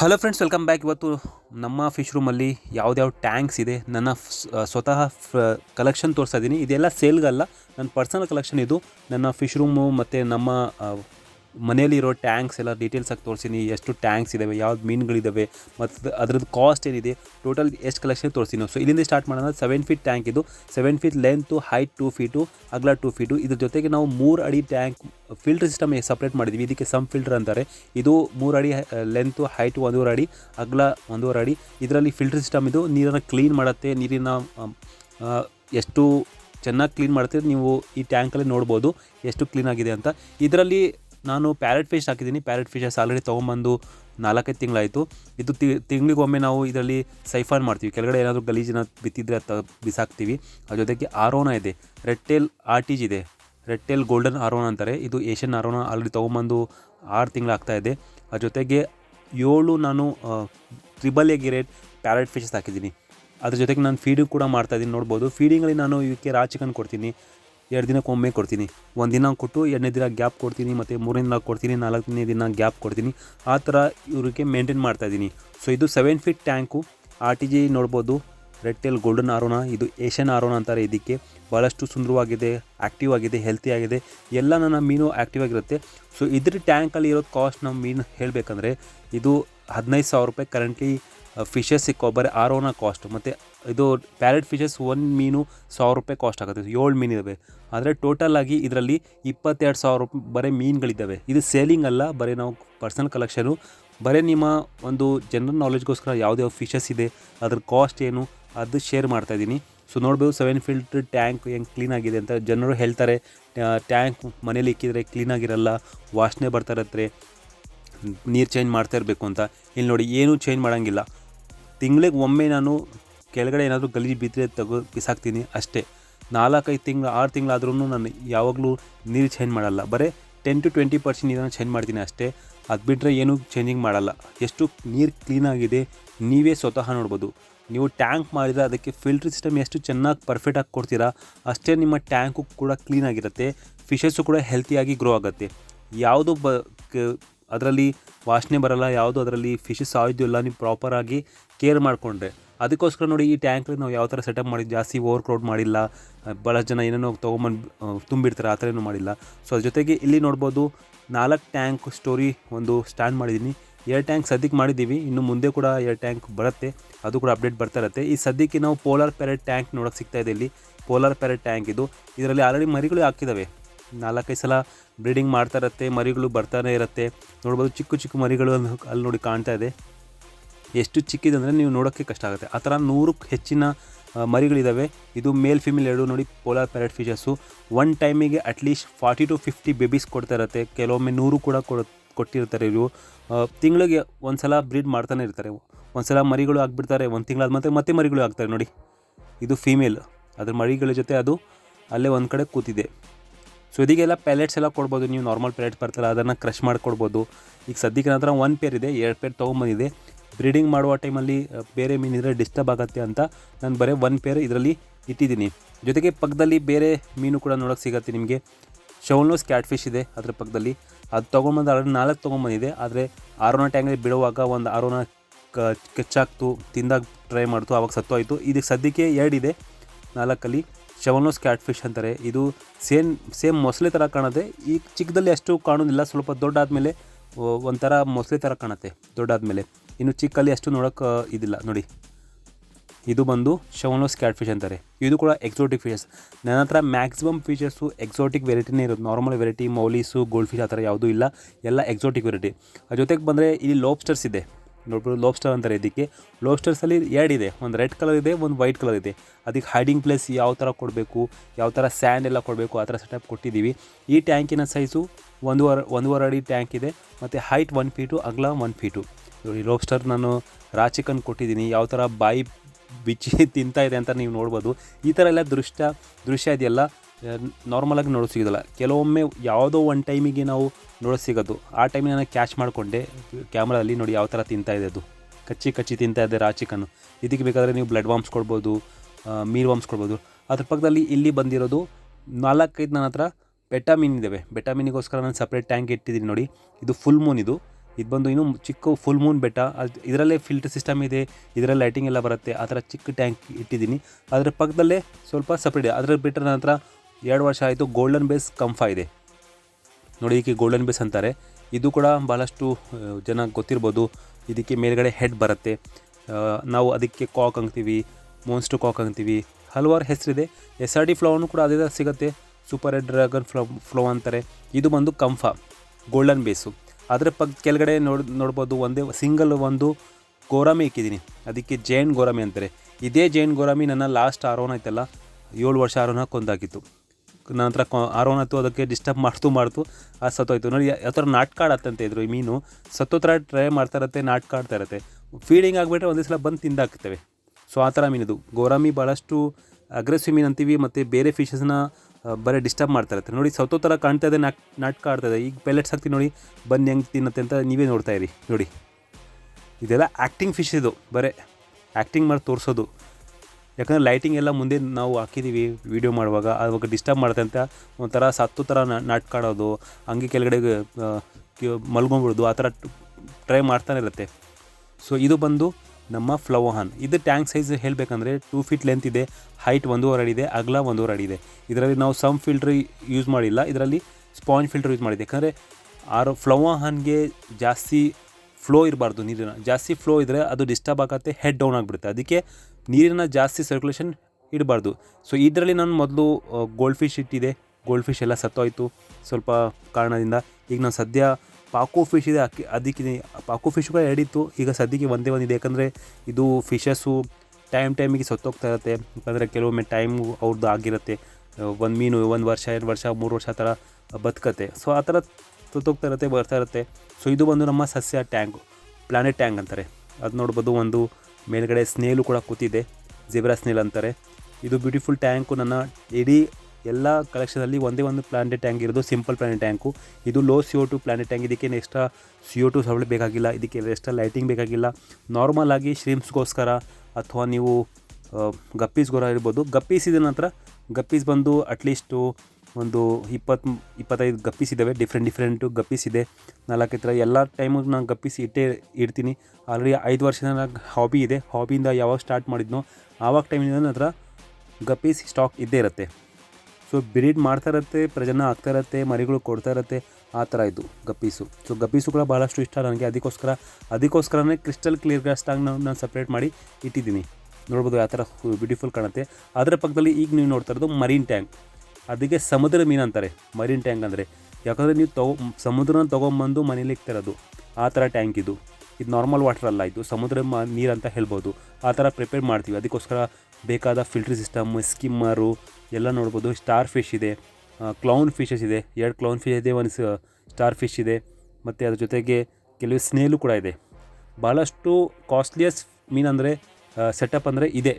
Hello friends welcome back ಇವತ್ತು ನಮ್ಮ fish ರೂಮಲ್ಲಿ ಯಾವ್ದ್ಯಾವ ಟ್ಯಾಂಕ್ಸ್ ಇದೆ, ನನ್ನ ಸ್ವತಃ ಕಲೆಕ್ಷನ್ ತೋರಿಸ್ತಾ ಇದ್ದೀನಿ ಇದೆಲ್ಲ ಸೇಲ್ಗಲ್ಲ ನನ್ನ ಪರ್ಸನಲ್ ಕಲೆಕ್ಷನ್ ಇದು. ನನ್ನ ಫಿಶ್ ರೂಮು ಮತ್ತು ನಮ್ಮ ಮನೆಯಲ್ಲಿರೋ ಟ್ಯಾಂಕ್ಸ್ ಎಲ್ಲ ಡೀಟೇಲ್ಸ್ ಆಗಿ ತೋರಿಸ್ತೀನಿ ಎಷ್ಟು ಟ್ಯಾಂಕ್ಸ್ ಇದ್ದಾವೆ ಯಾವ್ದು ಮೀನುಗಳಿದ್ದಾವೆ ಮತ್ತು ಅದ್ರದ್ದು ಕಾಸ್ಟ್ ಏನಿದೆ ಟೋಟಲ್ ಎಷ್ಟು ಕಲೆಕ್ಷನ್ ತೋರಿಸ್ತೀನಿ ಸೊ ಇಲ್ಲಿಂದ ಸ್ಟಾರ್ಟ್ ಮಾಡೋಣ. ಸೆವೆನ್ ಫೀಟ್ ಟ್ಯಾಂಕ್ ಇದು. Seven feet length height two feet ಅಗಲ ಟೂ ಫೀಟು ಇದ್ರ ಜೊತೆಗೆ ನಾವು ಮೂರು ಅಡಿ ಟ್ಯಾಂಕ್ ಫಿಲ್ಟರ್ ಸಿಸ್ಟಮ್ ಸಪ್ರೇಟ್ ಮಾಡಿದ್ವಿ. ಇದಕ್ಕೆ ಸಮ್ ಫಿಲ್ಟರ್ ಅಂತಾರೆ. ಇದು ಮೂರು ಅಡಿ ಲೆಂತು ಹೈಟ್ ಒಂದೂವರೆ ಅಡಿ, ಅಗಲ ಒಂದೂವರೆ ಅಡಿ. ಇದರಲ್ಲಿ ಫಿಲ್ಟರ್ ಸಿಸ್ಟಮ್ ಇದು. ನೀರನ್ನು ಕ್ಲೀನ್ ಮಾಡುತ್ತೆ. ನೀರಿನ ಎಷ್ಟು ಚೆನ್ನಾಗಿ ಕ್ಲೀನ್ ಮಾಡುತ್ತೆ ನೀವು ಈ ಟ್ಯಾಂಕಲ್ಲಿ ನೋಡ್ಬೋದು. ಎಷ್ಟು ಕ್ಲೀನ್ ಆಗಿದೆ ಅಂತ. ಇದರಲ್ಲಿ ನಾನು ಪ್ಯಾರೆಟ್ ಫಿಶ್ ಹಾಕಿದ್ದೀನಿ. ಪ್ಯಾರೆಟ್ ಫಿಶಸ್ ಆಲ್ರೆಡಿ ತೊಗೊಂಬಂದು ನಾಲ್ಕೈದು ತಿಂಗಳಾಯಿತು. ಇದು ತಿಂಗಳಿಗೊಮ್ಮೆ ನಾವು ಇದರಲ್ಲಿ ಸೈಫಾನ್ ಮಾಡ್ತೀವಿ. ಕೆಳಗಡೆ ಏನಾದರೂ ಗಲೀಜಿನ ಬಿತ್ತಿದ್ರೆ ತ, ಬಿಸಾಕ್ತೀವಿ. ಅದ್ರ ಜೊತೆಗೆ ಆರೋನ ಇದೆ. ರೆಡ್ ಟೇಲ್ ಆರ್ಟಿಜ್ ಇದೆ. ರೆಡ್ ಟೇಲ್ ಗೋಲ್ಡನ್ ಆರೋನ ಅಂತಾರೆ. ಇದು ಏಷ್ಯನ್ ಆರೋನ ಆಲ್ರೆಡಿ ತೊಗೊಂಬಂದು ಆರು ತಿಂಗಳಾಗ್ತಾ ಇದೆ. ಅದ್ರ ಜೊತೆಗೆ ಏಳು ನಾನು triple A great parrot fishes ಹಾಕಿದ್ದೀನಿ. ಅದ್ರ ಜೊತೆಗೆ ನಾನು ಫೀಡಿಂಗ್ ಕೂಡ ಮಾಡ್ತಾಯಿದ್ದೀನಿ ನೋಡ್ಬೋದು. ಫೀಡಿಂಗಲ್ಲಿ ನಾನು ಇವಕ್ಕೆ ರಾ ಚಿಕನ್ ಕೊಡ್ತೀನಿ. ಎರಡು ದಿನಕ್ಕೆ ಒಮ್ಮೆ ಕೊಡ್ತೀನಿ. ಒಂದು ದಿನ ಕೊಟ್ಟು ಎರಡನೇ ದಿನ ಗ್ಯಾಪ್ ಕೊಡ್ತೀನಿ, ಮತ್ತು ಮೂರನೇ ದಿನ ಕೊಡ್ತೀನಿ, ನಾಲ್ಕನೇ ದಿನ ಗ್ಯಾಪ್ ಕೊಡ್ತೀನಿ. ಆ ಥರ ಇವ್ರಿಗೆ ಮೇಂಟೈನ್ ಮಾಡ್ತಾಯಿದ್ದೀನಿ ಸೊ ಇದು seven feet tank R T G ನೋಡ್ಬೋದು. ರೆಡ್ ಟೇಲ್ ಗೋಲ್ಡನ್ ಆರೋನ ಇದು ಏಷ್ಯನ್ ಆರೋನ ಅಂತಾರೆ ಇದಕ್ಕೆ. ಭಾಳಷ್ಟು ಸುಂದರವಾಗಿದೆ ಆ್ಯಕ್ಟಿವ್ ಆಗಿದೆ ಹೆಲ್ತಿ ಆಗಿದೆ. ಎಲ್ಲ ನನ್ನ ಮೀನು ಆ್ಯಕ್ಟಿವ್ ಆಗಿರುತ್ತೆ. ಸೊ ಇದ್ರ ಟ್ಯಾಂಕಲ್ಲಿ ಇರೋದು ಕಾಸ್ಟ್ ನಮ್ಮ ಮೀನು ಹೇಳಬೇಕಂದ್ರೆ, ಇದು ಹದಿನೈದು ಸಾವಿರ ರೂಪಾಯಿ ಕರೆಂಟ್ಲಿ ಫಿಶಸ್ ಸಿಕ್ಕೋ ಬರೀ ಆರೋನ ಕಾಸ್ಟ್ ಮತ್ತು ಇದು ಪ್ಯಾರೆಟ್ ಫಿಶಸ್ ಒಂದು ಮೀನು ಸಾವಿರ ರೂಪಾಯಿ ಕಾಸ್ಟ್ ಆಗುತ್ತೆ. ಏಳು ಮೀನು ಇದ್ದಾವೆ ಆದರೆ ಟೋಟಲ್ ಆಗಿ ಇದರಲ್ಲಿ ಇಪ್ಪತ್ತೆರಡು ಸಾವಿರ ರೂಪಾಯಿ ಬರೀ ಮೀನುಗಳಿದ್ದಾವೆ. ಇದು ಸೇಲಿಂಗ್ ಅಲ್ಲ, ಬರೀ ನಾವು ಪರ್ಸನಲ್ ಕಲೆಕ್ಷನು ಬರೀ ನಿಮ್ಮ ಒಂದು ಜನರಲ್ ನಾಲೆಜ್ಗೋಸ್ಕರ ಯಾವ್ದ್ಯಾವ ಫಿಶಸ್ ಇದೆ, ಅದ್ರ ಕಾಸ್ಟ್ ಏನು, ಅದು ಶೇರ್ ಮಾಡ್ತಾಯಿದ್ದೀನಿ ಸೊ ನೋಡ್ಬೋದು ಸೆವೆನ್ ಫಿಲ್ಟರ್ ಟ್ಯಾಂಕ್ ಹೆಂಗೆ ಕ್ಲೀನಾಗಿದೆ ಅಂತ ಜನರು ಹೇಳ್ತಾರೆ. ಟ್ಯಾಂಕ್ ಮನೇಲಿ ಇಕ್ಕಿದರೆ ಕ್ಲೀನಾಗಿರಲ್ಲ ವಾಸನೆ ಬರ್ತಾ ಇರತ್ತೆ, ನೀರು ಚೇಂಜ್ ಮಾಡ್ತಾ ಇರಬೇಕು ಅಂತ. ಇಲ್ಲಿ ನೋಡಿ, ಏನೂ ಚೇಂಜ್ ಮಾಡೋಂಗಿಲ್ಲ. ತಿಂಗಳಿಗೆ ಒಮ್ಮೆ ನಾನು ಕೆಳಗಡೆ ಏನಾದರೂ ಗಲೀಜು ಬಿದ್ದರೆ ತೆಗೋ ಬಿಸಾಕ್ತೀನಿ ಅಷ್ಟೇ. ನಾಲ್ಕೈದು ತಿಂಗಳು, ಆರು ತಿಂಗಳಾದ್ರೂ ನಾನು ಯಾವಾಗಲೂ ನೀರು ಚೇಂಜ್ ಮಾಡಲ್ಲ. ಬರೀ ಟೆನ್ ಟು ಟ್ವೆಂಟಿ ಪರ್ಸೆಂಟ್ ನೀರನ್ನು ಚೇಂಜ್ ಮಾಡ್ತೀನಿ ಅಷ್ಟೇ. ಅದು ಬಿಟ್ಟರೆ ಏನೂ ಚೇಂಜಿಂಗ್ ಮಾಡಲ್ಲ. ಎಷ್ಟು ನೀರು ಕ್ಲೀನಾಗಿದೆ ನೀವೇ ಸ್ವತಃ ನೋಡ್ಬೋದು. ನೀವು ಟ್ಯಾಂಕ್ ಮಾಡಿದರೆ ಅದಕ್ಕೆ ಫಿಲ್ಟ್ರ್ ಸಿಸ್ಟಮ್ ಎಷ್ಟು ಚೆನ್ನಾಗಿ ಪರ್ಫೆಕ್ಟಾಗಿ ಕೊಡ್ತೀರಾ ಅಷ್ಟೇ ನಿಮ್ಮ ಟ್ಯಾಂಕು ಕೂಡ ಕ್ಲೀನಾಗಿರುತ್ತೆ ಫಿಶಸ್ಸು ಕೂಡ ಹೆಲ್ತಿಯಾಗಿ ಗ್ರೋ ಆಗುತ್ತೆ. ಯಾವುದು ಬ ಅದರಲ್ಲಿ ವಾಸನೆ ಬರಲ್ಲ, ಯಾವುದು ಅದರಲ್ಲಿ ಫಿಶಸ್ ಇಲ್ಲ ನೀವು ಪ್ರಾಪರಾಗಿ ಕೇರ್ ಮಾಡಿಕೊಂಡ್ರೆ. ಅದಕ್ಕೋಸ್ಕರ ನೋಡಿ ಈ ಟ್ಯಾಂಕ್ಲಿ ನಾವು ಯಾವ ಥರ ಸೆಟಪ್ ಮಾಡಿದ್ದು ಜಾಸ್ತಿ ಓವರ್ ಕ್ರೌಡ್ ಮಾಡಿಲ್ಲ ಭಾಳಷ್ಟು ಜನ ಏನೇನೋ ತೊಗೊಂಬಂದು ತುಂಬಿಡ್ತಾರೆ ಆ ಥರ ಏನೂ ಮಾಡಿಲ್ಲ. ಸೊ ಅದ್ರ ಜೊತೆಗೆ ಇಲ್ಲಿ ನೋಡ್ಬೋದು ನಾಲ್ಕು ಟ್ಯಾಂಕ್ ಸ್ಟೋರಿ ಒಂದು ಸ್ಟ್ಯಾಂಡ್ ಮಾಡಿದ್ದೀನಿ. ಏರ್ ಟ್ಯಾಂಕ್ ಸದ್ಯಕ್ಕೆ ಮಾಡಿದ್ದೀವಿ, ಇನ್ನು ಮುಂದೆ ಕೂಡ ಏರ್ ಟ್ಯಾಂಕ್ ಬರುತ್ತೆ, ಅದು ಕೂಡ ಅಪ್ಡೇಟ್ ಬರ್ತಾ ಇರುತ್ತೆ. ಈ ಸದ್ಯಕ್ಕೆ ನಾವು ಪೋಲಾರ್ ಪ್ಯಾರೆಟ್ ಟ್ಯಾಂಕ್ ನೋಡೋಕ್ಕೆ ಸಿಗ್ತಾ ಇದೆ ಇಲ್ಲಿ. ಪೋಲಾರ್ ಪ್ಯಾರೆಟ್ ಟ್ಯಾಂಕ್ ಇದು. ಇದರಲ್ಲಿ ಆಲ್ರೆಡಿ ಮರಿಗಳು ಹಾಕಿದ್ದಾವೆ ನಾಲ್ಕೈದು ಸಲ ಬ್ರೀಡಿಂಗ್ ಮಾಡ್ತಾ ಇರುತ್ತೆ, ಮರಿಗಳು ಬರ್ತಾನೆ ಇರುತ್ತೆ. ನೋಡ್ಬೋದು ಚಿಕ್ಕ ಚಿಕ್ಕ ಮರಿಗಳು ಅಲ್ಲಿ- ನೋಡಿ ಕಾಣ್ತಾ ಇದೆ. ಎಷ್ಟು ಚಿಕ್ಕಿದೆ ನೀವು ನೋಡೋಕ್ಕೆ ಕಷ್ಟ ಆಗುತ್ತೆ. ಆ ಥರ ನೂರಕ್ಕೆ ಹೆಚ್ಚಿನ ಮರಿಗಳಿದ್ದಾವೆ ಇದು ಮೇಲ್ ಫಿಮೇಲ್ ಎರಡು ನೋಡಿ ಪೋಲಾರ್ ಪ್ಯಾರೆಟ್ ಫಿಶಸ್ಸು ಒನ್ ಟೈಮಿಗೆ at least forty to fifty babies ಕೊಡ್ತಾ ಇರುತ್ತೆ. ಕೆಲವೊಮ್ಮೆ ನೂರು ಕೂಡ ಕೊಡ, ಕೊಟ್ಟಿರ್ತಾರೆ ಇವರು. ತಿಂಗಳಿಗೆ ಒಂದು ಸಲ ಬ್ರೀಡ್ ಮಾಡ್ತಾನೆ ಇರ್ತಾರೆ. ಒಂದು ಸಲ ಮರಿಗಳು ಆಗಿಬಿಡ್ತಾರೆ, ಒಂದು ತಿಂಗಳಾದ ಮತ್ತೆ ಮತ್ತೆ ಮರಿಗಳು ಆಗ್ತಾರೆ ನೋಡಿ. ಇದು ಫೀಮೇಲ್. ಅದ್ರ ಮರಿಗಳ ಜೊತೆ ಅದು ಅಲ್ಲೇ ಒಂದು ಕಡೆ ಕೂತಿದೆ. ಸೊ ಇದೀಗೆಲ್ಲ ಪ್ಯಾಲೆಟ್ಸ್ ಎಲ್ಲ ಕೊಡ್ಬೋದು. ನೀವು ನಾರ್ಮಲ್ ಪ್ಯಾಲೆಟ್ಸ್ ಬರ್ತಾರೆ, ಅದನ್ನು ಕ್ರಶ್ ಮಾಡಿಕೊಡ್ಬೋದು. ಈಗ ಸದ್ಯಕ್ಕೆ ನಂತರ ಒನ್ ಪೇರ್ ಇದೆ, ಎರಡು ಪೇರ್ ತೊಗೊಂಬಂದಿದೆ. ಬ್ರೀಡಿಂಗ್ ಮಾಡುವ ಟೈಮಲ್ಲಿ ಬೇರೆ ಮೀನಿದ್ರೆ ಡಿಸ್ಟರ್ಬ್ ಆಗುತ್ತೆ ಅಂತ ನಾನು ಬರೀ ಒನ್ ಪೇರ್ ಇದರಲ್ಲಿ ಇಟ್ಟಿದ್ದೀನಿ. ಜೊತೆಗೆ ಪಕ್ಕದಲ್ಲಿ ಬೇರೆ ಮೀನು ಕೂಡ ನೋಡೋಕೆ ಸಿಗುತ್ತೆ ನಿಮಗೆ. ಶೌಲ್ನೋಸ್ ಕ್ಯಾಟ್ ಫಿಶ್ ಇದೆ ಅದ್ರ ಪಕ್ಕದಲ್ಲಿ. ಅದು ತೊಗೊಂಬಂದು ಅದರ ನಾಲ್ಕು ತೊಗೊಂಬಂದಿದೆ. ಆದರೆ ಆರೋನ ಟ್ಯಾಂಗಲ್ಲಿ ಬಿಡುವಾಗ ಒಂದು ಆರೋನ ಕೆಚ್ಚಾಕ್ತು, ತಿಂದಾಗ ಟ್ರೈ ಮಾಡ್ತು ಆವಾಗ ಆಯಿತು ಇದಕ್ಕೆ ಸದ್ಯಕ್ಕೆ ಎರಡಿದೆ ನಾಲ್ಕಲ್ಲಿ. ಶವನೋಸ್ ಕ್ಯಾಟ್ ಫಿಶ್ ಅಂತಾರೆ. ಇದು ಸೇಮ್ ಸೇಮ್ ಮೊಸಳೆ ಥರ ಕಾಣುತ್ತೆ. ಈ ಚಿಕ್ಕದಲ್ಲಿ ಅಷ್ಟು ಕಾಣೋದಿಲ್ಲ. ಸ್ವಲ್ಪ ದೊಡ್ಡಾದಮೇಲೆ ಒಂಥರ ಮೊಸಳೆ ಥರ ಕಾಣುತ್ತೆ ದೊಡ್ಡಾದಮೇಲೆ. ಇನ್ನು ಚಿಕ್ಕಲ್ಲಿ ಅಷ್ಟು ನೋಡೋಕೆ ಇದಿಲ್ಲ. ನೋಡಿ. ಇದು ಬಂದು ಶವನೋಸ್ ಕ್ಯಾಟ್ ಫಿಶ್ ಅಂತಾರೆ. ಇದು ಕೂಡ ಎಕ್ಸೋಟಿಕ್ ಫಿಶಸ್ ನನ್ನ ಹತ್ರ ಮ್ಯಾಕ್ಸಿಮಮ್ ಫಿಶಸ್ಸು ಎಕ್ಸೋಟಿಕ್ ವೆರೈಟಿನೇ ಇರೋದು. Normal variety mollies gold fish ಆ ಥರ ಯಾವುದೂ ಇಲ್ಲ. ಎಲ್ಲ ಎಕ್ಸೋಟಿಕ್ ವೆರೈಟಿ ಅದ್ರ ಜೊತೆಗೆ ಬಂದರೆ ಇಲ್ಲಿ ಲೋಬ್ಸ್ಟರ್ಸ್ ಇದೆ. ನೋಡ್ಬೋದು ಲೋಬ್ಸ್ಟರ್ ಅಂತಾರೆ ಇದಕ್ಕೆ. ಲೋಬ್ಸ್ಟರ್ಸಲ್ಲಿ ಎರಡಿದೆ ಒಂದು ರೆಡ್ ಕಲರ್ ಇದೆ, ಒಂದು ವೈಟ್ ಕಲರ್ ಇದೆ. ಅದಕ್ಕೆ ಹೈಡಿಂಗ್ ಪ್ಲೇಸ್ ಯಾವ ಥರ ಕೊಡಬೇಕು, ಯಾವ ಥರ ಸ್ಯಾಂಡ್ ಎಲ್ಲ ಕೊಡಬೇಕು, ಆ ಥರ ಸೆಟಪ್ ಕೊಟ್ಟಿದ್ದೀವಿ. ಈ ಟ್ಯಾಂಕಿನ ಸೈಜು ಒಂದೂವರೆ ಒಂದೂವರೆ ಅಡಿ ಟ್ಯಾಂಕ್ ಇದೆ, ಮತ್ತು ಹೈಟ್ ಒನ್ ಫೀಟು ಅಗಲ ಒನ್ ಫೀಟು ನೋಡಿ ಲೋಬ್ಸ್ಟರ್ ನಾನು ರಾ ಚಿಕನ್ ಕೊಟ್ಟಿದ್ದೀನಿ, ಯಾವ ಥರ ಬಾಯಿ ಬಿಚ್ಚಿ ತಿಂತಾ ಇದೆ ಅಂತ ನೀವು ನೋಡ್ಬೋದು. ಈ ಥರ ಎಲ್ಲ ದೃಶ್ಯ ದೃಶ್ಯ ಇದೆಯಲ್ಲ ನಾರ್ಮಲಾಗಿ ನೋಡೋ ಸಿಗೋದಿಲ್ಲ. ಕೆಲವೊಮ್ಮೆ ಯಾವುದೋ ಒಂದು ಟೈಮಿಗೆ ನಾವು ನೋಡೋ ಸಿಗೋದು. ಆ ಟೈಮಿಗೆ ನಾನು ಕ್ಯಾಚ್ ಮಾಡಿಕೊಂಡೆ. ಕ್ಯಾಮ್ರಾದಲ್ಲಿ ನೋಡಿ ಯಾವ ಥರ ತಿಂತಾ ಇದೆ ಅದು. ಕಚ್ಚಿ ಕಚ್ಚಿ ತಿಂತಾ ಇದೆ ರಾ ಚಿಕನ್ ಇದಕ್ಕೆ ಬೇಕಾದರೆ ನೀವು ಬ್ಲಡ್ ವಾಮ್ಸ್ ಕೊಡ್ಬೋದು ಮೀರ್ ವಾಮ್ಸ್ ಕೊಡ್ಬೋದು. ಅದ್ರ ಪಕ್ಕದಲ್ಲಿ ಇಲ್ಲಿ ಬಂದಿರೋದು ನಾಲ್ಕೈದು ನನ್ನ ಹತ್ರ ಬೆಟಾಮಿನ್ ಇದ್ದಾವೆ ಬೆಟಾಮಿನಿಗೋಸ್ಕರ ನಾನು ಸಪ್ರೇಟ್ ಟ್ಯಾಂಕ್ ಇಟ್ಟಿದ್ದೀನಿ ನೋಡಿ. ಇದು ಫುಲ್ ಮೂನ್ ಇದು. ಇದು ಬಂದು ಇನ್ನೂ ಚಿಕ್ಕ ಫುಲ್ ಮೂನ್ ಬೆಟ್ಟ ಅದು ಇದರಲ್ಲೇ ಫಿಲ್ಟರ್ ಸಿಸ್ಟಮ್ ಇದೆ. ಇದರಲ್ಲಿ ಲೈಟಿಂಗ್ ಎಲ್ಲ ಬರುತ್ತೆ. ಆ ಥರ ಚಿಕ್ಕ ಟ್ಯಾಂಕ್ ಇಟ್ಟಿದ್ದೀನಿ. ಅದರ ಪಕ್ಕದಲ್ಲೇ ಸ್ವಲ್ಪ ಸಪ್ರೇಟ್ ಅದರ ಬಿಟ್ಟರೆ ನಂತರ ಎರಡು ವರ್ಷ ಆಯಿತು ಗೋಲ್ಡನ್ ಬೇಸ್ ಕಂಫಾ ಇದೆ. ನೋಡಿ ಇದಕ್ಕೆ ಗೋಲ್ಡನ್ ಬೇಸ್ ಅಂತಾರೆ. ಇದು ಕೂಡ ಭಾಳಷ್ಟು ಜನ ಗೊತ್ತಿರ್ಬೋದು. ಇದಕ್ಕೆ ಮೇಲ್ಗಡೆ ಹೆಡ್ ಬರುತ್ತೆ. ನಾವು ಅದಕ್ಕೆ ಕಾಕ್ ಅಂತೀವಿ ಮೋನ್ಸ್ಟು ಕಾಕ್ ಅಂತೀವಿ ಹಲವಾರು ಹೆಸರಿದೆ. ಎಸ್ ಆರ್ ಡಿ ಫ್ಲೋವನ್ನು ಕೂಡ ಅದೇ ಸಿಗುತ್ತೆ. Super red dragon flow flow ಅಂತಾರೆ. ಇದು ಬಂದು ಕಂಫಾ ಗೋಲ್ಡನ್ ಬೇಸು ಅದರ ಪಕ್ಕ ಕೆಳಗಡೆ ನೋಡ್, ನೋಡ್ಬೋದು ಒಂದೇ ಸಿಂಗಲ್ ಒಂದು ಗೋರಾಮಿ ಇಕ್ಕಿದ್ದೀನಿ. ಅದಕ್ಕೆ ಜೈನ್ ಗೋರಾಮಿ ಅಂತಾರೆ. ಇದೇ ಜೈನ್ ಗೋರಾಮಿ ನನ್ನ ಲಾಸ್ಟ್ ಆರೋನ ಐತಲ್ಲ ಏಳು ವರ್ಷ ಆರೋನ ಕೊಂದಾಕಿತ್ತು ನಂತರ ಆರೋನ ಹತ್ತು ಅದಕ್ಕೆ ಡಿಸ್ಟರ್ಬ್ ಮಾಡ್ತು ಮಾಡ್ತು ಅದು ಸತ್ತೋಯ್ತು. ನೋಡಿ ಯಾವ ಥರ ನಾಟಕ ಆಡತ್ತಂತೆ ಇದ್ರು ಈ ಮೀನು. ಸತ್ತೋತ್ರ ಟ್ರೈ ಮಾಡ್ತಾ ಇರತ್ತೆ ನಾಟಕ ಆಡ್ತಾ ಇರುತ್ತೆ. ಫೀಡಿಂಗ್ ಆಗಿಬಿಟ್ರೆ ಒಂದೇ ಸಲ ಬಂದು ತಿಂದಾಕ್ತವೆ. ಸೊ ಆ ಥರ ಮೀನಿದು. ಗೋರಾಮಿ ಭಾಳಷ್ಟು ಅಗ್ರೆಸಿವ್ ಮೀನು ಅಂತೀವಿ, ಮತ್ತು ಬೇರೆ ಫಿಶಸ್ನ ಬರೀ ಡಿಸ್ಟರ್ಬ್ ಮಾಡ್ತಾ ಇರುತ್ತೆ. ನೋಡಿ ಸತ್ತೋ ಥರ ಕಾಣ್ತಾ ಇದೆ ನಾಟ್ ನಾಟಕ ಆಡ್ತಾ ಇದೆ. ಈಗ ಪೆಲೆಟ್ಸ್ ಹಾಕ್ತೀವಿ ನೋಡಿ, ಬಂದು ಹೆಂಗೆ ತಿನ್ನತ್ತೆ ಅಂತ ನೀವೇ ನೋಡ್ತಾ ಇರಿ. ನೋಡಿ. ಇದೆಲ್ಲ ಆ್ಯಕ್ಟಿಂಗ್ ಫಿಶ್ ಇದು. ಬರೀ ಆ್ಯಕ್ಟಿಂಗ್ ಮಾಡಿ ತೋರಿಸೋದು. ಯಾಕಂದರೆ ಲೈಟಿಂಗ್ ಎಲ್ಲ ಮುಂದೆ ನಾವು ಹಾಕಿದ್ದೀವಿ ವೀಡಿಯೋ ಮಾಡುವಾಗ. ಅವಾಗ ಡಿಸ್ಟರ್ಬ್ ಮಾಡುತ್ತೆ ಅಂತ ಒಂಥರ ಸತ್ತು ಥರ ನಾಟ್ಕಾಡೋದು. ಹಂಗೆ ಕೆಳಗಡೆ ಮಲ್ಕೊಂಬಿಡೋದು ಆ ಥರ ಟ್ರೈ ಮಾಡ್ತಾನೆ ಇರುತ್ತೆ. ಸೊ ಇದು ಬಂದು ನಮ್ಮ ಫ್ಲವಹಾನ್ ಇದು ಟ್ಯಾಂಕ್ ಸೈಜ್ ಹೇಳಬೇಕಂದ್ರೆ ಟೂ ಫೀಟ್ ಲೆಂತ್ ಇದೆ. ಹೈಟ್ ಒಂದೂವರೆ ಅಡಿ ಇದೆ. ಅಗಲ ಒಂದೂವರೆ ಅಡಿ ಇದೆ. ಇದರಲ್ಲಿ ನಾವು ಸಮ್ ಫಿಲ್ಟ್ರ್ ಯೂಸ್ ಮಾಡಿಲ್ಲ. ಇದರಲ್ಲಿ ಸ್ಪಾಂಜ್ ಫಿಲ್ಟರ್ ಯೂಸ್ ಮಾಡಿದೆ ಯಾಕಂದರೆ ಆರು ಫ್ಲವಹಾನ್ಗೆ ಜಾಸ್ತಿ ಫ್ಲೋ ಇರಬಾರ್ದು ನೀರಿನ. ಜಾಸ್ತಿ ಫ್ಲೋ ಇದ್ದರೆ ಅದು ಡಿಸ್ಟರ್ಬ್ ಆಗುತ್ತೆ ಹೆಡ್ ಡೌನ್ ಆಗಿಬಿಡುತ್ತೆ. ಅದಕ್ಕೆ ನೀರಿನ ಜಾಸ್ತಿ ಸರ್ಕ್ಯುಲೇಷನ್ ಇಡಬಾರ್ದು. ಸೊ ಇದರಲ್ಲಿ ನಾನು ಮೊದಲು ಗೋಲ್ಡ್ ಫಿಶ್ ಇಟ್ಟಿದೆ ಗೋಲ್ಡ್ ಫಿಶ್ ಎಲ್ಲ ಸತ್ತೋಯ್ತು ಸ್ವಲ್ಪ ಕಾರಣದಿಂದ. ಈಗ ನಾನು ಸದ್ಯ ಪಾಕೋ ಫಿಶ್ ಇದೆ, ಅಕ್ಕಿ, ಅದಕ್ಕೆ ಪಾಕೋ ಫಿಶ್ ಕೂಡ ಎರಡಿತ್ತು ಈಗ ಸದ್ಯಕ್ಕೆ ಒಂದೇ ಒಂದಿದೆ. ಯಾಕಂದರೆ ಇದು ಫಿಶಸ್ಸು ಟೈಮ್ ಟೈಮಿಗೆ ಸತ್ತೋಗ್ತಾ ಇರುತ್ತೆ. ಯಾಕಂದರೆ ಕೆಲವೊಮ್ಮೆ ಟೈಮ್ ಅವ್ರದ್ದು ಆಗಿರುತ್ತೆ. ಒಂದು ಮೀನು ಒಂದು ವರ್ಷ, ಎರಡು ವರ್ಷ, ಮೂರು ವರ್ಷ ಆ ಥರ ಬದುಕತ್ತೆ. ಸೊ ಆ ಥರ ಸತ್ತೋಗ್ತಾ ಇರುತ್ತೆ, ಬರ್ತಾ ಇರುತ್ತೆ. ಸೊ ಇದು ಬಂದು ನಮ್ಮ ಸಸ್ಯ ಟ್ಯಾಂಕ್ ಪ್ಲಾನೆಟ್ ಟ್ಯಾಂಕ್ ಅಂತಾರೆ. ಅದು ನೋಡ್ಬೋದು ಒಂದು ಮೇಲ್ಗಡೆ ಸ್ನೇಲು ಕೂಡ ಕೂತಿದೆ, ಜೆಬ್ರಾ ಸ್ನೇಲ್ ಅಂತಾರೆ. ಇದು ಬ್ಯೂಟಿಫುಲ್ ಟ್ಯಾಂಕು ನನ್ನ ಇಡೀ ಎಲ್ಲ ಕಲೆಕ್ಷನಲ್ಲಿ ಒಂದೇ ಒಂದು ಪ್ಲಾನೆಟ್ ಟ್ಯಾಂಕ್ ಇರೋದು ಸಿಂಪಲ್ ಪ್ಲಾನೆಟ್ ಟ್ಯಾಂಕು ಇದು low C two planet tank ಇದಕ್ಕೆ ಎಕ್ಸ್ಟ್ರಾ ಸಿ ಒ ಟು ಸವಳಿ ಬೇಕಾಗಿಲ್ಲ, ಇದಕ್ಕೆ ಎಕ್ಸ್ಟ್ರಾ ಲೈಟಿಂಗ್ ಬೇಕಾಗಿಲ್ಲ. ನಾರ್ಮಲ್ ಆಗಿ ಶ್ರೀಮ್ಸ್ಗೋಸ್ಕರ ಅಥವಾ ನೀವು ಗಪ್ಪೀಸ್ಗೋರ ಇರ್ಬೋದು. ಗಪ್ಪೀಸ್ ಇದ ನಂತರ ಗಪ್ಪೀಸ್ ಬಂದು ಅಟ್ಲೀಸ್ಟು ಒಂದು ಇಪ್ಪತ್ತು ಇಪ್ಪತ್ತೈದು ಗಪ್ಪೀಸ್ ಇದ್ದಾವೆ ಡಿಫ್ರೆಂಟ್ ಡಿಫ್ರೆಂಟು ಗಪ್ಪೀಸ್ ಇದೆ. ನಾಲ್ಕೈದು ಥರ ಎಲ್ಲ ಟೈಮು ನಾನು ಗಪ್ಪೀಸ್ ಇಟ್ಟೇ ಇಡ್ತೀನಿ. ಆಲ್ರೆಡಿ ಐದು ವರ್ಷದ ಹಾಬಿ ಇದೆ. ಹಾಬಿಯಿಂದ ಯಾವಾಗ ಸ್ಟಾರ್ಟ್ ಮಾಡಿದ್ನೋ ಆವಾಗ ಟೈಮಿಂದ ನನ್ನ ಹತ್ರ ಗಪ್ಪೀಸ್ ಸ್ಟಾಕ್ ಇದ್ದೇ ಇರುತ್ತೆ. ಸೊ ಬ್ರೀಡ್ ಮಾಡ್ತಾ ಇರುತ್ತೆ ಪ್ರಜನ ಆಗ್ತಾ ಇರುತ್ತೆ, ಮರಿಗಳು ಕೊಡ್ತಾ ಇರುತ್ತೆ, ಆ ಥರ ಇದು ಗಪ್ಪೀಸು. ಸೊ ಗಪ್ಪೀಸು ಕೂಡ ಭಾಳಷ್ಟು ಇಷ್ಟ ನನಗೆ. ಅದಕ್ಕೋಸ್ಕರ, ಅದಕ್ಕೋಸ್ಕರನೇ ಕ್ರಿಸ್ಟಲ್ ಕ್ಲಿಯರ್ ಗ್ಲಾಸ್ ಟ್ಯಾಂಕ್ ನಾನು ನಾನು ಸಪ್ರೇಟ್ ಮಾಡಿ ಇಟ್ಟಿದ್ದೀನಿ. ನೋಡ್ಬೋದು ಯಾವ ಥರ ಬ್ಯೂಟಿಫುಲ್ ಕಾಣುತ್ತೆ. ಅದರ ಪಕ್ಕದಲ್ಲಿ ಈಗ ನೀವು ನೋಡ್ತಾ ಇರೋದು ಮರೀನ್ ಟ್ಯಾಂಕ್ ಅದಕ್ಕೆ ಸಮುದ್ರ ಮೀನು ಅಂತಾರೆ, ಮರೀನ್ ಟ್ಯಾಂಕ್ ಅಂದರೆ. ಯಾಕಂದರೆ ನೀವು ತಗೊ, ಸಮುದ್ರನ ತೊಗೊಂಬಂದು ಮನೇಲಿ ಇಕ್ತಿರೋದು, ಆ ಥರ ಟ್ಯಾಂಕ್ ಇದು. ಇದು ನಾರ್ಮಲ್ ವಾಟರ್ ಅಲ್ಲ ಇದು, ಸಮುದ್ರ ಮ, ನೀರು ಅಂತ ಹೇಳ್ಬೋದು. ಆ ಥರ ಪ್ರಿಪೇರ್ ಮಾಡ್ತೀವಿ. ಅದಕ್ಕೋಸ್ಕರ ಬೇಕಾದ ಫಿಲ್ಟ್ರ್ ಸಿಸ್ಟಮ್ ಸ್ಕಿಮ್ಮರು ಎಲ್ಲ ನೋಡ್ಬೋದು. ಸ್ಟಾರ್ ಫಿಶ್ ಇದೆ ಕ್ಲೌನ್ ಫಿಶಸ್ ಇದೆ, ಎರಡು ಕ್ಲೌನ್ ಫಿಶ್ ಇದೆ, ಒಂದು ಸ್ಟಾರ್ ಫಿಶ್ ಇದೆ. ಮತ್ತು ಅದ್ರ ಜೊತೆಗೆ ಕೆಲವು ಸ್ನೇಲು ಕೂಡ ಇದೆ. ಭಾಳಷ್ಟು ಕಾಸ್ಟ್ಲಿಯಸ್ ಮೀನು ಅಂದರೆ ಸೆಟಪ್ ಅಂದರೆ ಇದೆ.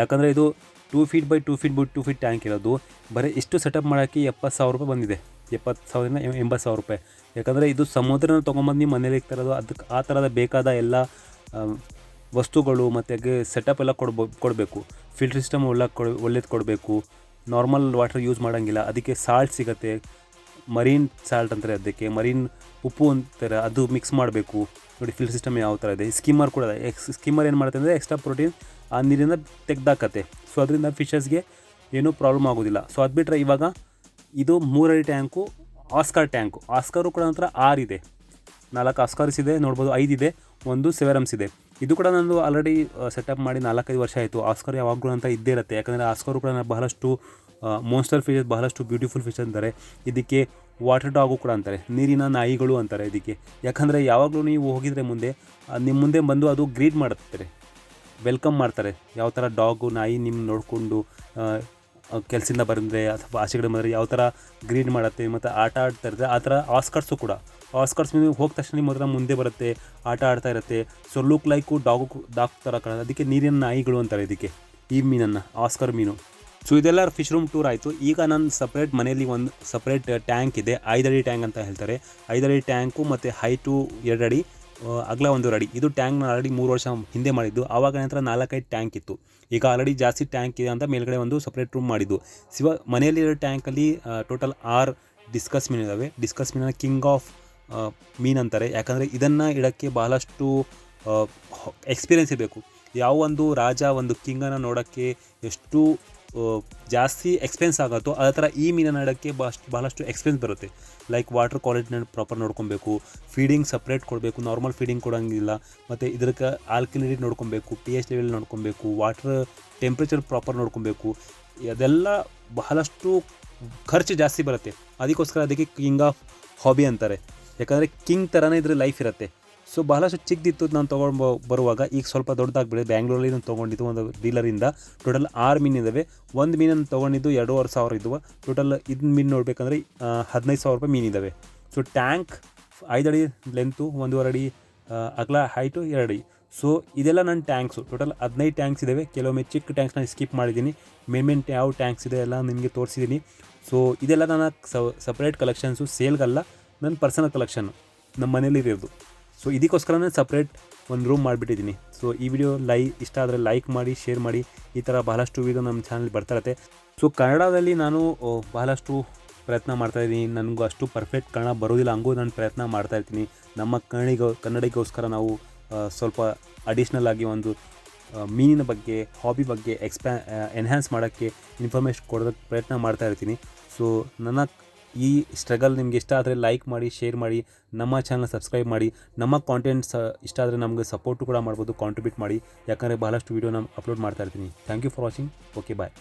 ಯಾಕಂದರೆ ಇದು two feet by two feet by two feet tank ಇರೋದು. ಬರೀ ಇಷ್ಟು ಸೆಟಪ್ ಮಾಡೋಕ್ಕೆ ಎಪ್ಪತ್ತು ಸಾವಿರ ರೂಪಾಯಿ ಬಂದಿದೆ. ಎಪ್ಪತ್ತು ಸಾವಿರದಿಂದ ಎಂಬತ್ತು ಸಾವಿರ ರೂಪಾಯಿ. ಯಾಕಂದರೆ ಇದು ಸಮುದ್ರನ ತೊಗೊಂಬಂದು ನೀವು ಮನೇಲಿ ಇಕ್ತಿರೋದು ಅದಕ್ಕೆ ಆ ಥರದ ಬೇಕಾದ ಎಲ್ಲ ವಸ್ತುಗಳು ಮತ್ತು ಸೆಟಪ್ ಎಲ್ಲ ಕೊಡ್ಬೋ ಕೊಡಬೇಕು. ಫಿಲ್ಟರ್ ಸಿಸ್ಟಮ್ ಒಳ್ಳೆ ಕೊಡ್ ಒಳ್ಳೇದು ಕೊಡಬೇಕು. ನಾರ್ಮಲ್ ವಾಟರ್ ಯೂಸ್ ಮಾಡೋಂಗಿಲ್ಲ. ಅದಕ್ಕೆ ಸಾಲ್ಟ್ ಸಿಗುತ್ತೆ. ಮರೀನ್ ಸಾಲ್ಟ್ ಅಂತಾರೆ ಅದಕ್ಕೆ. ಮರೀನ್ ಉಪ್ಪು ಅಂತಾರೆ, ಅದು ಮಿಕ್ಸ್ ಮಾಡಬೇಕು. ನೋಡಿ ಫಿಲ್ಟರ್ ಸಿಸ್ಟಮ್ ಯಾವ ಥರ ಇದೆ. ಸ್ಕಿಮ್ಮರ್ ಕೂಡ ಎಕ್ಸ್ ಸ್ಕಿಮ್ಮರ್ ಏನು ಮಾಡುತ್ತೆ ಅಂದರೆ ಎಕ್ಸ್ಟ್ರಾ ಪ್ರೋಟೀನ್ ಆ ನೀರಿಂದ ತೆಗ್ದಾಕತ್ತೆ. ಸೊ ಅದರಿಂದ ಫಿಶಸ್ಗೆ ಏನೂ ಪ್ರಾಬ್ಲಮ್ ಆಗೋದಿಲ್ಲ. ಸೊ ಅದು ಬಿಟ್ಟರೆ ಇವಾಗ ಇದು ಮೂರಡಿ ಟ್ಯಾಂಕು ಆಸ್ಕರ್ ಟ್ಯಾಂಕು. ಆಸ್ಕರು ಕೂಡ ನಂತರ ಇದೆ. ನಾಲ್ಕು ಆಸ್ಕರ್ಸ್ ಇದೆ, ನೋಡ್ಬೋದು ಐದಿದೆ ಒಂದು ಸೆವೆರಮ್ಸ್ ಇದೆ. ಇದು ಕೂಡ ನಂದು ಆಲ್ರೆಡಿ ಸೆಟಪ್ ಮಾಡಿ ನಾಲ್ಕೈದು ವರ್ಷ ಆಯಿತು. ಆಸ್ಕರ್ ಯಾವಾಗಲೂ ಅಂತ ಇದ್ದೇ ಇರುತ್ತೆ. ಯಾಕಂದರೆ ಆಸ್ಕರು ಕೂಡ ಬಹಳಷ್ಟು ಮೋನ್ಸ್ಟರ್ ಫಿಶಸ್ ಬಹಳಷ್ಟು ಬ್ಯೂಟಿಫುಲ್ ಫಿಶ್ ಅಂತಾರೆ. ಇದಕ್ಕೆ ವಾಟರ್ ಡಾಗು ಕೂಡ ಅಂತಾರೆ. ನೀರಿನ ನಾಯಿಗಳು ಅಂತಾರೆ ಇದಕ್ಕೆ. ಯಾಕಂದರೆ ಯಾವಾಗಲೂ ನೀವು ಹೋಗಿದರೆ ಮುಂದೆ ನಿಮ್ಮ ಮುಂದೆ ಬಂದು ಅದು ಗ್ರೀಡ್ ಮಾಡುತ್ತಾರೆ ವೆಲ್ಕಮ್ ಮಾಡ್ತಾರೆ. ಯಾವ ಥರ ಡಾಗು ನಾಯಿ ನಿಮ್ಮ ನೋಡಿಕೊಂಡು ಕೆಲಸದಿಂದ ಬಂದರೆ ಅಥವಾ ಆಚೆ ಬಂದರೆ ಯಾವ ಥರ ಗ್ರೀಡ್ ಮಾಡುತ್ತೆ ಮತ್ತು ಆಟ ಆಡ್ತಾ ಇರುತ್ತೆ ಆ ಥರ ಆಸ್ಕರ್ಸು ಕೂಡ. ಆಸ್ಕರ್ಸ್ ನೀವು ಹೋದ ತಕ್ಷಣ ನಿಮ್ಮ ಹತ್ರ ಮುಂದೆ ಬರುತ್ತೆ ಆಟ ಆಡ್ತಾ ಇರುತ್ತೆ. So look like dog dog ಥರ ಕಾಣುತ್ತೆ. ಅದಕ್ಕೆ ನೀರಿನ ನಾಯಿಗಳು ಅಂತಾರೆ ಇದಕ್ಕೆ ಈ ಮೀನನ್ನು ಆಸ್ಕರ್ ಮೀನು. ಸೊ ಇದೆಲ್ಲ ಫಿಶ್ ರೂಮ್ ಟೂರ್ ಆಯಿತು. ಈಗ ನಾನು ಸಪ್ರೇಟ್ ಮನೆಯಲ್ಲಿ ಒಂದು ಸಪ್ರೇಟ್ ಟ್ಯಾಂಕ್ ಇದೆ. ಐದಡಿ ಟ್ಯಾಂಕ್ ಅಂತ ಹೇಳ್ತಾರೆ. ಐದಡಿ ಟ್ಯಾಂಕು ಮತ್ತು ಹೈಟು ಎರಡು ಅಡಿ ಆ, ಅಗಲ ಒಂದು ಅಡಿ. ಇದು ಟ್ಯಾಂಕ್ ನಾನು ಆಲ್ರೆಡಿ ಮೂರು ವರ್ಷ ಹಿಂದೆ ಮಾಡಿದ್ದು. ಆವಾಗ ನಂತರ ನಾಲ್ಕೈದು ಟ್ಯಾಂಕ್ ಇತ್ತು. ಈಗ ಆಲ್ರೆಡಿ ಜಾಸ್ತಿ ಟ್ಯಾಂಕ್ ಇದೆ ಅಂತ ಮೇಲ್ಗಡೆ ಒಂದು ಸಪ್ರೇಟ್ ರೂಮ್ ಮಾಡಿದ್ದು. ಶಿವ ಮನೆಯಲ್ಲಿರೋ ಟ್ಯಾಂಕಲ್ಲಿ ಟೋಟಲ್ ಆರ್ ಡಿಸ್ಕಸ್ ಮೀನು ಇದ್ದಾವೆ ಡಿಸ್ಕಸ್ ಮೀನನ್ನು ಕಿಂಗ್ ಆಫ್ ಮೀನು ಅಂತಾರೆ. ಯಾಕಂದರೆ ಇದನ್ನು ಇಡೋಕ್ಕೆ ಬಹಳಷ್ಟು ಎಕ್ಸ್ಪೀರಿಯೆನ್ಸ್ ಇರಬೇಕು. ಯಾವ ಒಂದು ರಾಜ ಒಂದು ಕಿಂಗನ್ನು ನೋಡೋಕ್ಕೆ ಎಷ್ಟು ಜಾಸ್ತಿ ಎಕ್ಸ್ಪೆನ್ಸ್ ಆಗುತ್ತೋ, ಅದೇ ಥರ ಈ ಮೀನನ್ನು ಇಡೋಕ್ಕೆ ಬಹಳಷ್ಟು ಬಹಳಷ್ಟು ಎಕ್ಸ್ಪೆನ್ಸ್ ಬರುತ್ತೆ. ಲೈಕ್ ವಾಟರ್ ಕ್ವಾಲಿಟಿನ ಪ್ರಾಪರ್ ನೋಡ್ಕೊಬೇಕು ಫೀಡಿಂಗ್ ಸಪ್ರೇಟ್ ಕೊಡಬೇಕು ನಾರ್ಮಲ್ ಫೀಡಿಂಗ್ ಕೊಡೋಂಗಿಲ್ಲ, ಮತ್ತು ಇದಕ್ಕೆ ಆಲ್ಕಿನೆಟಿ ನೋಡ್ಕೊಬೇಕು ಪಿ ಎಚ್ ಲೆವೆಲ್ ನೋಡ್ಕೊಬೇಕು ವಾಟರ್ ಟೆಂಪ್ರೇಚರ್ ಪ್ರಾಪರ್ ನೋಡ್ಕೊಬೇಕು, ಅದೆಲ್ಲ ಬಹಳಷ್ಟು ಖರ್ಚು ಜಾಸ್ತಿ ಬರುತ್ತೆ. ಅದಕ್ಕೋಸ್ಕರ ಅದಕ್ಕೆ ಕಿಂಗ್ ಆಫ್ ಹಾಬಿ ಅಂತಾರೆ. ಯಾಕಂದರೆ ಕಿಂಗ್ ಥರನೇ ಇದ್ರ ಲೈಫ್ ಇರುತ್ತೆ. ಸೊ ಬಹಳಷ್ಟು ಚಿಕ್ಕದಿತ್ತು ನಾನು ತೊಗೊಂಡು ಬರುವಾಗ ಈಗ ಸ್ವಲ್ಪ ದೊಡ್ಡದಾಗ್ಬಿಡಿದೆ ಬ್ಯಾಂಗ್ಳೂರಲ್ಲಿ ನಾನು ತೊಗೊಂಡಿದ್ದು ಒಂದು ಡೀಲರಿಂದ ಟೋಟಲ್ ಆರು ಮೀನು ಇದ್ದಾವೆ ಒಂದು ಮೀನನ್ನು ತೊಗೊಂಡಿದ್ದು ಎರಡೂವರೆ ಸಾವಿರ ಇದ್ದವು ಟೋಟಲ್ ಇದನ್ನ ಮೀನು ನೋಡಬೇಕಂದ್ರೆ ಹದಿನೈದು ಸಾವಿರ ರೂಪಾಯಿ ಮೀನಿದ್ದಾವೆ ಸೊ ಟ್ಯಾಂಕ್ ಐದು ಅಡಿ ಲೆಂತು ಒಂದೂವರೆ ಅಡಿ ಅಗಲ ಹೈಟು ಎರಡು ಅಡಿ. ಸೊ ಇದೆಲ್ಲ ನನ್ನ ಟ್ಯಾಂಕ್ಸು ಟೋಟಲ್ ಹದಿನೈದು ಟ್ಯಾಂಕ್ಸ್ ಇದ್ದಾವೆ ಕೆಲವೊಮ್ಮೆ ಚಿಕ್ಕ ಟ್ಯಾಂಕ್ಸ್ ನಾನು ಸ್ಕಿಪ್ ಮಾಡಿದ್ದೀನಿ. ಮೇನ್ ಮೇನ್ ಯಾವ ಟ್ಯಾಂಕ್ಸ್ ಇದೆ ಎಲ್ಲ ನಿಮಗೆ ತೋರಿಸಿದ್ದೀನಿ. ಸೊ ಇದೆಲ್ಲ ನನ್ನ ಸಪ್ರೇಟ್ ಕಲೆಕ್ಷನ್ಸು ಸೇಲ್ಗಲ್ಲ ನನ್ನ ಪರ್ಸನಲ್ ಕಲೆಕ್ಷನ್ನು ನಮ್ಮ ಮನೇಲಿ ಇರೋದು ಸೊ ಇದಕ್ಕೋಸ್ಕರನೇ ಸಪ್ರೇಟ್ ಒಂದು ರೂಮ್ ಮಾಡಿಬಿಟ್ಟಿದ್ದೀನಿ. ಸೊ ಈ ವಿಡಿಯೋ ಲೈ, ಇಷ್ಟ ಆದರೆ ಲೈಕ್ ಮಾಡಿ ಶೇರ್ ಮಾಡಿ. ಈ ಥರ ಬಹಳಷ್ಟು ವಿಡಿಯೋ ನಮ್ಮ ಚಾನಲ್ ಬರ್ತಾ ಇರುತ್ತೆ. ಸೊ ಕನ್ನಡದಲ್ಲಿ ನಾನು ಬಹಳಷ್ಟು ಪ್ರಯತ್ನ ಮಾಡ್ತಾಯಿದ್ದೀನಿ ನನಗೂ ಅಷ್ಟು ಪರ್ಫೆಕ್ಟ್ ಕನ್ನಡ ಬರೋದಿಲ್ಲ. ಹಂಗೂ ನಾನು ಪ್ರಯತ್ನ ಮಾಡ್ತಾ ಇರ್ತೀನಿ. ನಮ್ಮ ಕನ್ನಡಿಗೋ, ಕನ್ನಡಿಗೋಸ್ಕರ ನಾವು ಸ್ವಲ್ಪ ಅಡಿಷ್ನಲ್ ಆಗಿ ಒಂದು ಮೀನಿನ ಬಗ್ಗೆ ಹಾಬಿ ಬಗ್ಗೆ ಎಕ್ಸ್ಪ್ಯಾ ಎನ್ಹ್ಯಾನ್ಸ್ ಮಾಡೋಕ್ಕೆ ಇನ್ಫಾರ್ಮೇಷನ್ ಕೊಡೋದಕ್ಕೆ ಪ್ರಯತ್ನ ಮಾಡ್ತಾ ಇರ್ತೀನಿ. ಸೊ ನನ್ನ ಈ ಸ್ಟ್ರಗಲ್ ನಿಮ್ಗೆ ಇಷ್ಟ ಆದರೆ ಲೈಕ್ ಮಾಡಿ ಶೇರ್ ಮಾಡಿ, ನಮ್ಮ ಚಾನಲ್ ಸಬ್ಸ್ಕ್ರೈಬ್ ಮಾಡಿ. ನಮ್ಮ ಕಾಂಟೆಂಟ್ಸ್ ಇಷ್ಟ ಆದರೆ ನಮಗೆ ಸಪೋರ್ಟು ಕೂಡ ಮಾಡ್ಬೋದು ಕಾಂಟ್ರಿಬ್ಯೂಟ್ ಮಾಡಿ. ಯಾಕಂದರೆ ಬಹಳಷ್ಟು ವೀಡಿಯೋ ನಾನು ಅಪ್ಲೋಡ್ ಮಾಡ್ತಾ ಇರ್ತೀನಿ. Thank you for watching okay bye